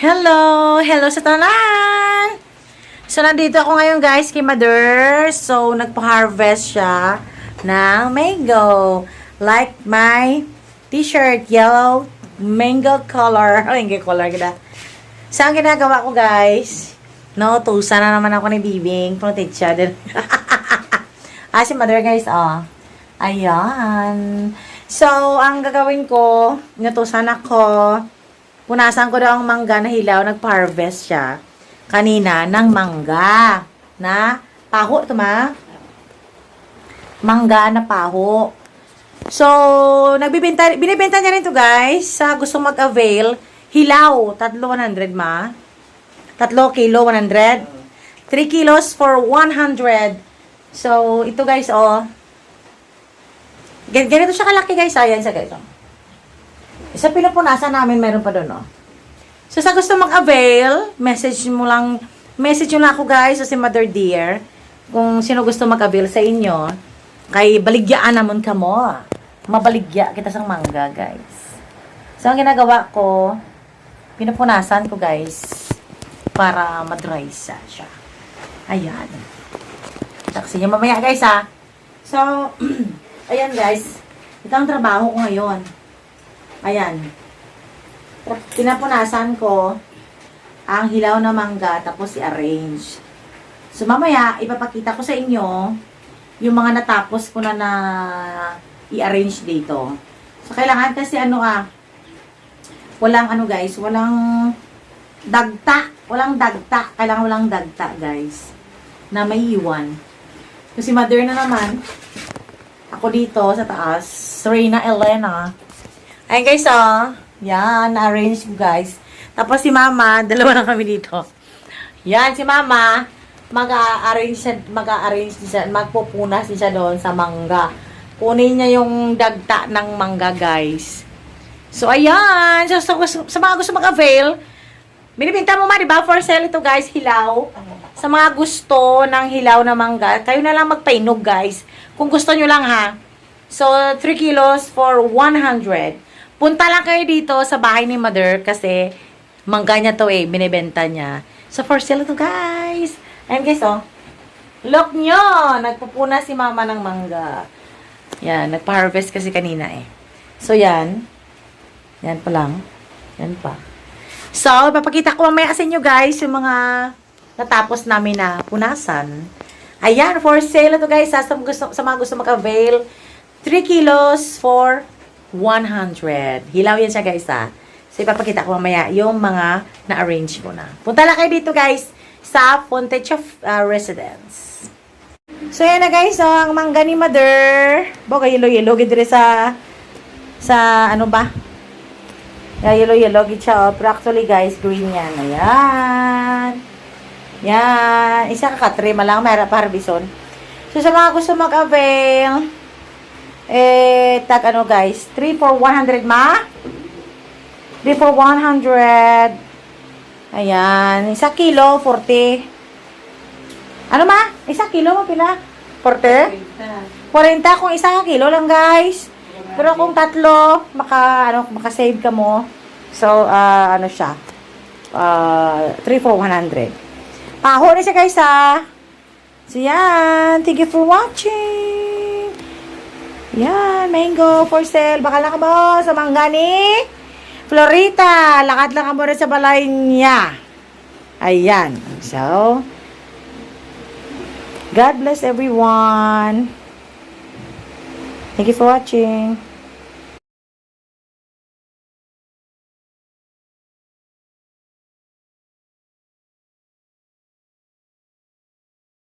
Hello! Hello sa tanan! So, nandito ako ngayon guys kay Mother. So, nagpa-harvest siya ng mango. Like my t-shirt, yellow mango color. Mango color kita. So, ang ginagawa ko guys, no, tusa na naman ako ni Bibing. Protet siya din. ah, si Mother guys, oh. Ayan. So, ang gagawin ko, natusan ako, punasan ko daw ang mangga na hilaw, nagpa-harvest siya kanina ng mangga na paho, ito ma? Mangga na paho. So, nagbibenta, binibenta niya rin to guys, sa gusto mag-avail, hilaw, tatlo 100 ma? Tatlo kilo 100? 3 kilos for 100. So, ito guys, oh. Gan- Ganito siya kalaki guys, ayan sa ganito. Sa pinupunasan namin, meron pa doon, oh. So, sa gusto mag-avail, message mo lang, message nyo lang ako guys, o si Mother Dear, kung sino gusto mag-avail sa inyo, kay baligyaan namon ka mo. Mabaligya kita sa mangga, guys. So, ang ginagawa ko, pinupunasan ko, guys, para madry sa siya. Ayan. Taksi nyo mamaya, guys, ha. So, ayan, guys. Ito ang trabaho ko ngayon. Ayan. Pinapunasan ko ang hilaw na mangga tapos i-arrange. So mamaya, ipapakita ko sa inyo yung mga natapos ko na na i-arrange dito. So kailangan kasi ano ah, walang ano guys, walang dagta. Walang dagta. Kailangan walang dagta guys. Na may iwan. Kasi mother na naman. Ako dito sa taas. Serena Elena. Ayun guys, oh. Yan, na-arrange ko guys. Tapos si mama, dalawa lang kami dito. Yan, si mama, mag-a-arrange siya, mag-a-arrange siya, magpupunas siya doon sa mangga. Kunin niya yung dagta ng mangga, guys. So, ayan. So, sa, sa mga gusto mag-avail, binibinta mo ma, di ba? For sale ito, guys, hilaw. Sa mga gusto ng hilaw na mangga, kayo na lang magpainog, guys. Kung gusto nyo lang, ha. So, 3 kilos for 100. Punta lang kayo dito sa bahay ni Mother kasi mangga niya to eh, binibenta niya. So, for sale to guys. Ayan guys, oh. Look nyo! Nagpupuna si mama ng mangga. Yan, nagpa-harvest kasi kanina eh. So, yan. Yan pa lang. Yan pa. So, papakita ko mamaya sa inyo guys yung mga natapos namin na punasan. Ayan, for sale to guys. Ha, sa, gusto, sa mga gusto mag-avail. 3 kilos for 100. Hilaw yan siya guys ha. So, ipapakita ko mamaya yung mga na-arrange ko na. Punta lang kayo dito guys sa Fontecha uh, Residence. So, yan na guys. So, ang mangga ni Mother. Boga, yelo-yelo. Gidre sa sa ano ba? Yeah, yellow-yellow gid siya. Oh. Pero actually guys, green yan. Ayan. Yan. Isa ka katrima lang. Mayroon pa harbison. So, sa mga gusto mag-avail, eh, tag ano guys, 3 for 100 ma? 3 for 100. Ayan, isa kilo, 40. Ano ma? Isa kilo mo pila? 40? 40 kung isang kilo lang guys. Pero kung tatlo, maka, ano, maka-save ka mo. So, ah, ano siya? Uh, 3 for 100. Paho na siya guys ha. So, yan. Thank you for watching. Yan, mango for sale. Baka lang mo sa mangga ni Florita. Lakad lang mo rin sa balay niya. Ayan. So, God bless everyone. Thank you for watching.